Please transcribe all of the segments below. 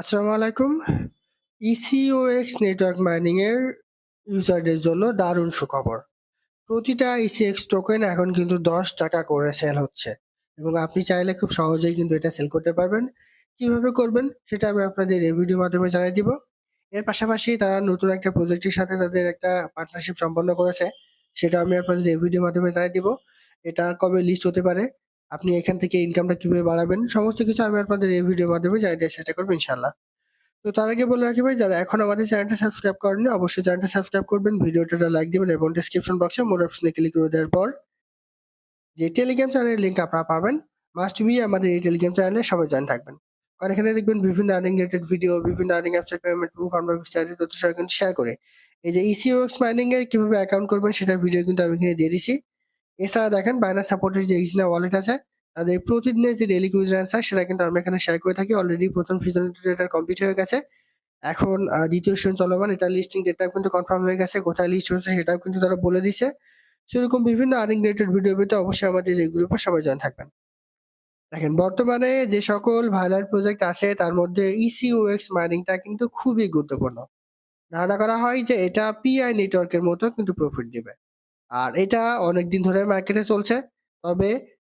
আসসালামু আলাইকুম। ইসিওএক্স network mining এর ইউজারদের জন্য দারুণ সুখবর। প্রতিটা ইসিএক্স টোকেন এখন কিন্তু ৳১০ করে সেল হচ্ছে এবং আপনি চাইলে খুব সহজেই কিন্তু এটা সেল করতে পারবেন। কীভাবে করবেন সেটা আমি আপনাদের এই ভিডিওর মাধ্যমে জানিয়ে দিব। এর পাশাপাশি তারা নতুন একটা প্রজেক্টের সাথে তাদের একটা পার্টনারশিপ সম্পন্ন করেছে। সেটা আমি আপনাদের এই ভিডিওর মাধ্যমে জানিয়ে দিব। এটা কবে লিস্ট হতে পারে, আপনি এখান থেকে ইনকামটা কীভাবে বাড়াবেন সমস্ত কিছু আমি আপনাদের এই ভিডিওর মাধ্যমে জানিয়ে চেষ্টা করব ইনশাআল্লাহ। তো তার আগে বলে রাখি ভাই যারা এখন আমাদের চ্যানেলটা সাবস্ক্রাইব করেননি অবশ্যই চ্যানেলটা সাবস্ক্রাইব করবেন, ভিডিওটা লাইক দিবেন এবং ডেসক্রিপশন বক্সে মোর অপশনে ক্লিক করে দেওয়ার পর যে টেলিগ্রাম চ্যানেলের লিঙ্ক আপনারা পাবেন মাস্ট বি আমাদের এই টেলিগ্রাম চ্যানেলে সবাই জয়েন থাকবেন। কারণ এখানে দেখবেন বিভিন্ন আর্নিং রিলেটেড ভিডিও, বিভিন্ন আর্নিং অ্যাপসের পেমেন্ট প্রুফ আমরা বিস্তারিত তথ্য কিন্তু শেয়ার করে এই যে ইসিওএক্স মাইনিং এ কীভাবে অ্যাকাউন্ট করবেন সেটার ভিডিও কিন্তু আমি এখানে দিয়ে দিছি। এছাড়া দেখেন বাইনান্স সাপোর্টের যে ইজনা ওয়ালেট আছে, তাদের প্রতিদিনের যে ডেইলি কুইজ অ্যান্সার সেটা কিন্তু আমরা এখানে শেয়ার করে থাকি। অলরেডি প্রথম সিজন এটা কমপ্লিট হয়ে গেছে। এখন দ্বিতীয় সিজন চলমান। এটা লিস্টিং ডেটটাও কিন্তু কনফার্ম হয়ে গেছে। কোথায় লিস্ট হয়েছে সেটাও কিন্তু তারা বলে দিছে। সেরকম বিভিন্ন আর্নিং রিলেটেড ভিডিও পেতে অবশ্যই আমাদের এই গ্রুপে সবাই জয়েন থাকবেন। দেখেন, বর্তমানে যে সকল ভাইরাল প্রজেক্ট আছে, তার মধ্যে ইসিওএক্স মাইনিংটা কিন্তু খুবই গুরুত্বপূর্ণ। ধারণা করা হয় যে এটা পিআই নেটওয়ার্কের মতো কিন্তু প্রফিট দিবে। আর এটা অনেকদিন ধরে মার্কেটে চলছে। তবে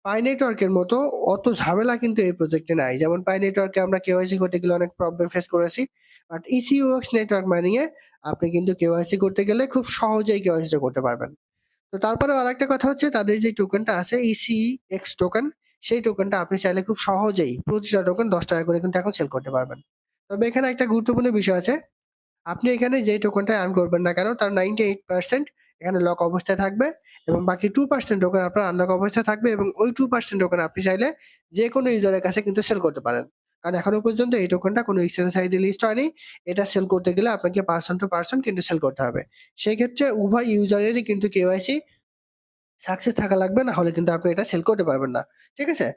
পাই নেটওয়ার্কের মতো অত ঝামেলা কিন্তু এই প্রজেক্টে নাই। যেমন পাই নেটওয়ার্কে আমরা কেওয়াইসি করতে গেলে অনেক প্রবলেম ফেস করেছি। বাট ইসিওএক্স নেটওয়ার্ক মাইনিং এ আপনি কিন্তু কেওয়াইসি করতে গেলে খুব সহজেই কেওয়াইসিটা করতে পারবেন। তো তারপরেও আরেকটা কথা হচ্ছে, তাদের যে টোকেনটা আছে ইসি এক্স টোকেন সেই টোকেনটা আপনি চাইলে খুব সহজেই প্রতিটা টোকেন ৳১০ করে কিন্তু এখন সেল করতে পারবেন। তবে এখানে একটা গুরুত্বপূর্ণ বিষয় আছে। আপনি এখানে যে টোকেনটা আর্ন করবেন না কেন, তার 98% এখানে লক অবস্থায় থাকবে এবং বাকি টু পার্সেন্ট টোকেন আপনার আনলক অবস্থায় থাকবে এবং ওই টু পার্সেন্ট টোকেন আপনি চাইলে যে কোনো ইউজারের কাছে কিন্তু সেল করতে পারেন। কারণ এখনও পর্যন্ত এই টোকেনটা কোনো এক্সচেঞ্জ সাইডে লিস্ট হয়নি। এটা সেল করতে গেলে আপনাকে পারসন টু পারসন কিন্তু সেল করতে হবে। সেক্ষেত্রে উভয় ইউজারেরই কিন্তু কেওয়াইসি সাকসেস থাকা লাগবে, না হলে কিন্তু আপনি এটা সেল করতে পারবেন না। ঠিক আছে?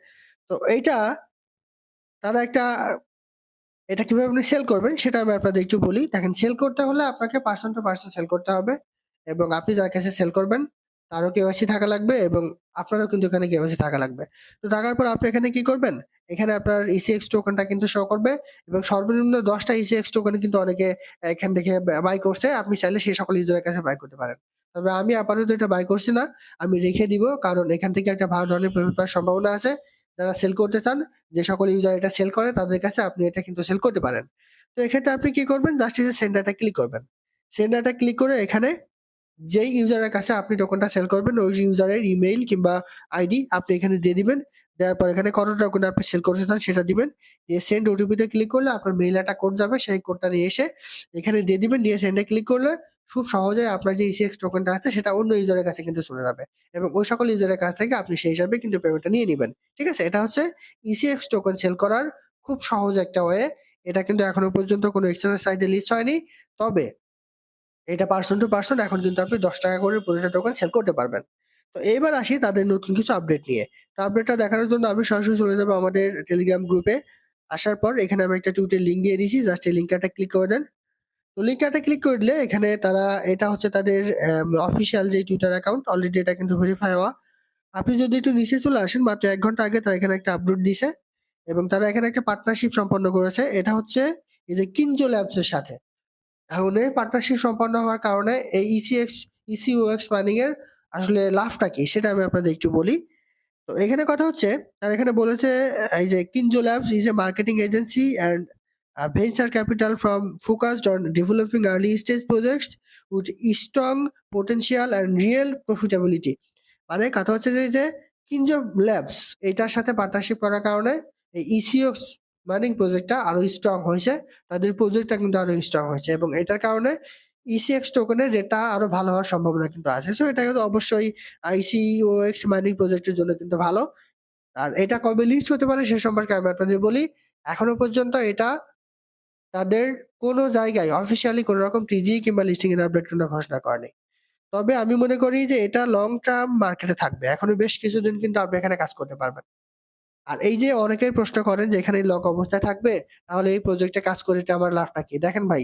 তো এইটা, তারা একটা, এটা কীভাবে আপনি সেল করবেন সেটা আমি আপনাদের একটু বলি। দেখেন সেল করতে হলে আপনাকে পারসন টু পারসন সেল করতে হবে এবং আপনি যার কাছে সেল করবেন, তারও কেওয়াইসি থাকা লাগবে এবং আপনারও কিন্তু এখানে কেওয়াইসি থাকা লাগবে। তো থাকার পর আপনি এখানে কি করবেন? এখানে আপনার ইসিএক্স টোকেনটা কিন্তু শো করবে এবং সর্বনিম্ন দশটা ইসিএক্স টোকেন কিন্তু অনেকে এখান থেকে বাই করছে। আপনি চাইলে সেই সকল ইউজারের কাছে বাই করতে পারেন। তবে আমি আপাতত এটা বাই করছি না। আমি রেখে দিব কারণ এখান থেকে একটা ভালো ধরনের প্রফিট পাওয়ার সম্ভাবনা আছে। যারা সেল করতে চান, যে সকল ইউজার এটা সেল করে, তাদের কাছে আপনি এটা কিন্তু সেল করতে পারেন। তো এক্ষেত্রে আপনি কি করবেন? জাস্ট এই যে সেন্ড ক্লিক করবেন। সেন্ড ডাটা ক্লিক করে এখানে যেই ইউজারের কাছে আপনি টোকেনটা সেল করবেন, ওই ইউজারের ইমেইল কিংবা আইডি আপনি এখানে দিয়ে দিবেন। দেওয়ার পর এখানে কত টোকেন আপনি সেল করতে চান সেটা দিবেন। দিয়ে সেন্ড ওটিপিতে ক্লিক করলে আপনার মেইল একটা কোড যাবে, সেই কোডটা নিয়ে এসে এখানে দিয়ে দিবেন। দিয়ে সেন্ড ক্লিক করলে খুব সহজে আপনার যে ইসিএক্স টোকেনটা আছে সেটা অন্য ইউজারের কাছে কিন্তু চলে যাবে এবং ওই সকল ইউজারের কাছ থেকে আপনি সেই হিসাবে কিন্তু পেমেন্টটা নিয়ে নেবেন ঠিক আছে? এটা হচ্ছে ইসিএক্স টোকেন সেল করার খুব সহজ একটা ওয়ে। এটা কিন্তু এখনও পর্যন্ত কোনো এক্সচেঞ্জ সাইটে লিস্ট হয়নি। তবে এটা পারসন টু পারসন এখন কিন্তু আপনি ৳১০ করে প্রতিটা টোকেন সেল করতে পারবেন। তো এবার আসি তাদের নতুন কিছু আপডেট নিয়ে। তো আপডেটটা দেখানোর জন্য আমি সরাসরি চলে যাব আমাদের টেলিগ্রাম গ্রুপে। আসার পর এখানে আমি একটা টুইটের লিঙ্ক দিয়ে দিছি। জাস্ট এই লিংকে একটা ক্লিক করে দেন। তো লিংকে একটা ক্লিক করে দিলে এখানে তারা, এটা হচ্ছে তাদের অফিসিয়াল যে টুইটার অ্যাকাউন্ট অলরেডি এটা কিন্তু ভেরিফাই হওয়া। আপনি যদি একটু নিচে চলে আসেন, মাত্র এক ঘণ্টা আগে তারা এখানে একটা আপডেট দিছে এবং তারা এখানে একটা পার্টনারশিপ সম্পন্ন করেছে। এটা হচ্ছে এই যে কিনজো ল্যাবস এর সাথে। এখন এই পার্টনারশিপ সম্পন্ন হওয়ার কারণে এই ইসিএক্স ইসিওএক্স মাইনিং এর আসলে লাভটা কি সেটা আমি আপনাদের একটু বলি। তো এখানে কথা হচ্ছে তারা এখানে বলেছে এই যে Kinzo labs is a marketing agency and venture capital from focused on developing early stage projects with strong potential and real profitability. মানে কথা হচ্ছে যে, কিনজো ল্যাবস এটার সাথে পার্টনারশিপ করার কারণে এই ইসিওএক্স মাইনিং প্রজেক্টটা আরও স্ট্রং হয়েছে। তাদের প্রজেক্টটা কিন্তু আরও স্ট্রং হয়েছে এবং এটার কারণে ইসিএক্স টোকেনের রেটটা আরও ভালো হওয়ার সম্ভাবনা কিন্তু আছে। সো এটা কিন্তু অবশ্যই আইসিওএক্স মাইনিং প্রজেক্টের জন্য কিন্তু ভালো। আর এটা কবে লিস্ট হতে পারে সে সম্পর্কে আমি আপনাদের বলি। এখনও পর্যন্ত এটা তাদের কোনো জায়গায় অফিসিয়ালি কোনো রকম টিজি কিংবা লিস্টিং এর আপডেট কিন্তু ঘোষণা করেনি। তবে আমি মনে করি যে এটা লং টার্ম মার্কেটে থাকবে। এখনও বেশ কিছুদিন কিন্তু আপনি এখানে কাজ করতে পারবেন। আর এই যে অনেকেই প্রশ্ন করেন যে এখানে লক অবস্থায় থাকবে তাহলে এই প্রজেক্টে কাজ করে আমার লাভটা কি? দেখেন ভাই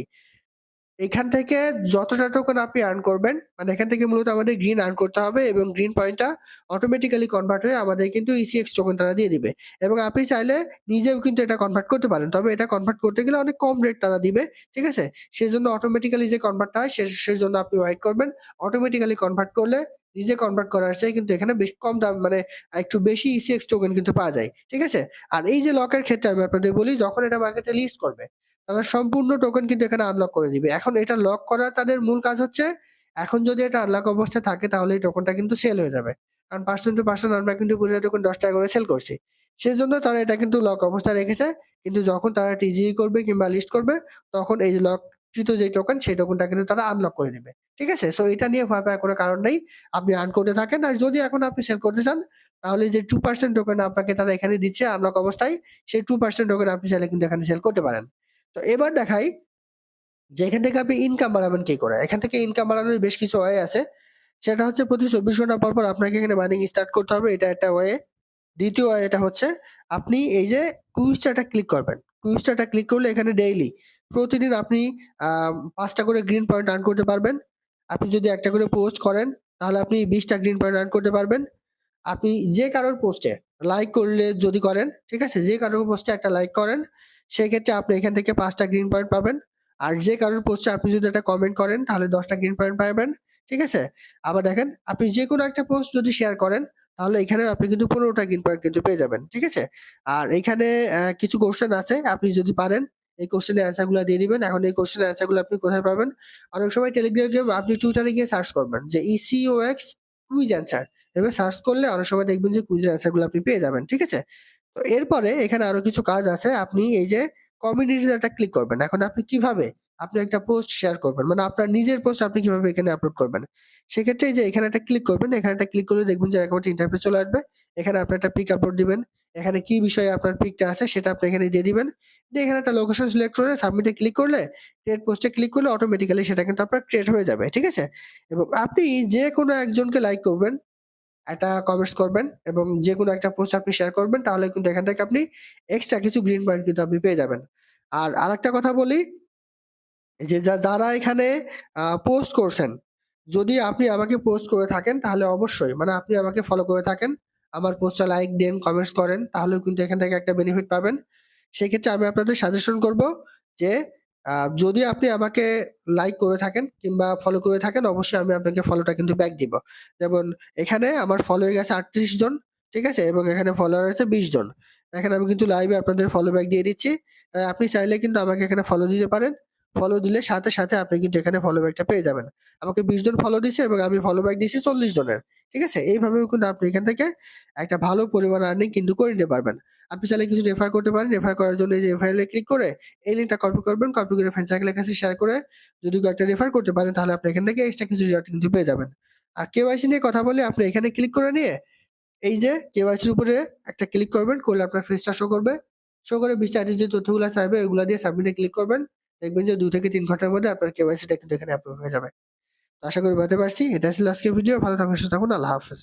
এখান থেকে যতটা আপনি আর্ন করবেন, মানে এখান থেকে মূলত আমাদের গ্রিন আর্ন করতে হবে এবং গ্রিন পয়েন্টটা অটোমেটিক্যালি কনভার্ট হয়ে আমাদের কিন্তু ECX টোকেন তারা দিয়ে দিবে। এবং আপনি চাইলে নিজেও কিন্তু এটা কনভার্ট করতে পারেন। তবে এটা কনভার্ট করতে গেলে অনেক কম রেট তারা দিবে। ঠিক আছে? সেই জন্য অটোমেটিক্যালি যে কনভার্টটা হয় সে জন্য আপনি ওয়েট করবেন। অটোমেটিক্যালি কনভার্ট করলে নিজে কনভার্ট করার চেয়ে কিন্তু এখানে বেশ কম দাম মানে একটু বেশি ECX টোকেন কিন্তু পাওয়া যায়। ঠিক আছে? আর এই যে লকের ক্ষেত্রে আমি আপনাদের বলি যখন এটা মার্কেটে লিস্ট করবে, তারা সম্পূর্ণ টোকেন কিন্তু এখানে আনলক করে দিবে। এখন এটা লক করা তাদের মূল কাজ হচ্ছে, এখন যদি এটা আনলক অবস্থায় থাকে তাহলে এই টোকেনটা কিন্তু সেল হয়ে যাবে। কারণ পার্সেন্ট টু পারসন আমরা কিন্তু প্রতিটা টোকেন ৳১০ করে সেল করছি। সেই জন্য তারা এটা কিন্তু লক অবস্থায় রেখেছে। কিন্তু যখন তারা টিজিই করবে কিংবা লিস্ট করবে তখন এই যে লককৃত যে টোকেন সেই টোকেনটা কিন্তু তারা আনলক করে দিবে। ঠিক আছে? সো এটা নিয়ে ভয় পাওয়ার কোনো কারণ নেই। আপনি আর্ন করতে থাকেন। আর যদি এখন আপনি সেল করতে চান তাহলে যে টু পার্সেন্ট টোকেন আপনাকে তারা এখানে দিচ্ছে আনলক অবস্থায়, সেই টু পার্সেন্ট টোকেন আপনি চাইলে কিন্তু এখানে সেল করতে পারেন। তো এবার দেখাই যে এখান থেকে আপনি ইনকাম বাড়াবেন কি করে? এখান থেকে ইনকাম বাড়ানোর বেশ কিছু ওয়ে আছে। সেটা হচ্ছে প্রতি ২৪ ঘণ্টা পর, পর আপনাকে এখানে মাইনিং স্টার্ট করতে হবে। এটা একটা ওয়ে। দ্বিতীয় ওয়েটা হচ্ছে আপনি এই যে কুইজ চার্টটা ক্লিক করবেন। কুইজ চার্টটা ক্লিক করলে এখানে ডেইলি প্রতিদিন আপনি পাঁচটা করে গ্রিন পয়েন্ট আর্ন করতে পারবেন। আপনি যদি একটা করে পোস্ট করেন তাহলে আপনি ২০ টা গ্রিন পয়েন্ট আর্ন করতে পারবেন। আপনি যে কারোর পোস্টে লাইক করলে যদি করেন, ঠিক আছে? যে কারোর পোস্টে একটা লাইক করেন, সেক্ষেত্রে আপনি এখান থেকে পাঁচটা গ্রিন পয়েন্ট পাবেন। আর যে কারোর পোস্টে আপনি যদি একটা কমেন্ট করেন তাহলে দশটা গ্রিন পয়েন্ট পাবেন। ঠিক আছে? আবার দেখেন আপনি যে কোনো একটা পোস্ট যদি শেয়ার করেন তাহলে এখানে আপনি কিন্তু ১৫ টা গ্রিন পয়েন্ট কিন্তু পেয়ে যাবেন। ঠিক আছে? আর এখানে কিছু কোশ্চেন আছে। আপনি যদি পারেন এই কোয়েশ্চেনের অ্যান্সারগুলা দিয়ে দিবেন। এখন এই কোয়েশ্চেনের অ্যান্সারগুলো আপনি কোথায় পাবেন? অনেক সময় টেলিগ্রাম আপনি টুইটারে গিয়ে সার্চ করবেন যে ECOX কুইজ অ্যান্সার। এভাবে সার্চ করলে অনেক সময় দেখবেন যে কুইজের অ্যান্সারগুলো আপনি পেয়ে যাবেন। ঠিক আছে? তো এরপরে এখানে আরও কিছু কাজ আছে। আপনি এই যে কমিউনিটিতে একটা ক্লিক করবেন। এখন আপনি কীভাবে আপনি একটা পোস্ট শেয়ার করবেন। মানে আপনার নিজের পোস্ট আপনি কীভাবে এখানে আপলোড করবেন। সেক্ষেত্রে যে এখানে একটা ক্লিক করবেন। এখানে একটা ক্লিক করলে দেখবেন যে এরকম একটা ইন্টারফেস চলে আসবে। এখানে আপনি একটা পিক আপলোড দিবেন। এখানে কি বিষয়ে আপনার পিকটা আছে সেটা আপনি এখানে দিয়ে দিবেন। দিয়ে এখানে একটা লোকেশন সিলেক্ট করে সাবমিটে ক্লিক করলে ক্রিয়েট পোস্টে ক্লিক করলে অটোমেটিক্যালি সেটা কিন্তু আপনার ক্রিয়েট হয়ে যাবে। ঠিক আছে? এবং আপনি যে কোনো একজনকে লাইক করবেন, একটা কমেন্টস করবেন এবং যে কোনো একটা পোস্ট আপনি শেয়ার করবেন তাহলে কিন্তু এখান থেকে আপনি এক্সট্রা কিছু গ্রিন পয়েন্ট কিন্তু আপনি পেয়ে যাবেন। আর আরেকটা কথা বলি যে যা যারা এখানে পোস্ট করছেন, যদি আপনি আমাকে পোস্ট করে থাকেন তাহলে অবশ্যই মানে আপনি আমাকে ফলো করে থাকেন, আমার পোস্টটা লাইক দেন, কমেন্টস করেন তাহলেও কিন্তু এখান থেকে একটা বেনিফিট পাবেন। সেক্ষেত্রে আমি আপনাদের সাজেশন করব যে যদি আপনি আমাকে লাইক করে থাকেন কিংবা ফলো করে থাকেন অবশ্যই আমি আপনাকে ফলোটা কিন্তু ব্যাক দিব। যেমন এখানে আমার ফলো হয়ে গেছে ৩৮ জন। ঠিক আছে? এবং এখানে ফলোয়ার আছে ২০ জন। দেখেন আমি কিন্তু লাইভে আপনাদের ফলো ব্যাক দিয়ে দিচ্ছি। আপনি চাইলে কিন্তু আমাকে এখানে ফলো দিতে পারেন। ফলো দিলে সাথে, সাথে আপনি কিন্তু এখানে ফলো ব্যাকটা পেয়ে যাবেন। আমাকে ২০ জন ফলো দিছে এবং আমি ফলো ব্যাক দিয়েছি ৪০ জনের। ঠিক আছে? এইভাবেও কিন্তু আপনি এখান থেকে একটা ভালো পরিমাণ আর্নিং কিন্তু করে নিতে পারবেন। আপনি চাইলে কিছু রেফার করতে পারেন। রেফার করার জন্য এই যে রেফারেল ক্লিক করে এই লিঙ্কটা কপি করবেন। কপি করে ফ্রেন্ড সার্কেলের কাছে শেয়ার করে যদি কয়েকটা রেফার করতে পারেন তাহলে আপনি এখান থেকে এক্সট্রা কিছু রিওয়ার্ড কিন্তু পেয়ে যাবেন। আর কেওয়াইসি নিয়ে কথা বলে আপনি এখানে ক্লিক করে নিয়ে এই যে কেওয়াইসির উপরে একটা ক্লিক করবেন। করলে আপনার ফেসটা শো করবে। শো করে বিস্তারিত যে তথ্যগুলা চাইবে ওগুলা দিয়ে সাবমিট ক্লিক করবেন। দেখবেন যে দু থেকে তিন ঘণ্টার মধ্যে আপনার কেওয়াইসিটা কিন্তু এখানে অ্যাপ্রুভ হয়ে যাবে। আশা করি বলতে পারছি। এটা ছিল আজকের ভিডিও। ভালো থাকুন, সুস্থ থাকুন। আল্লাহ হাফেজ।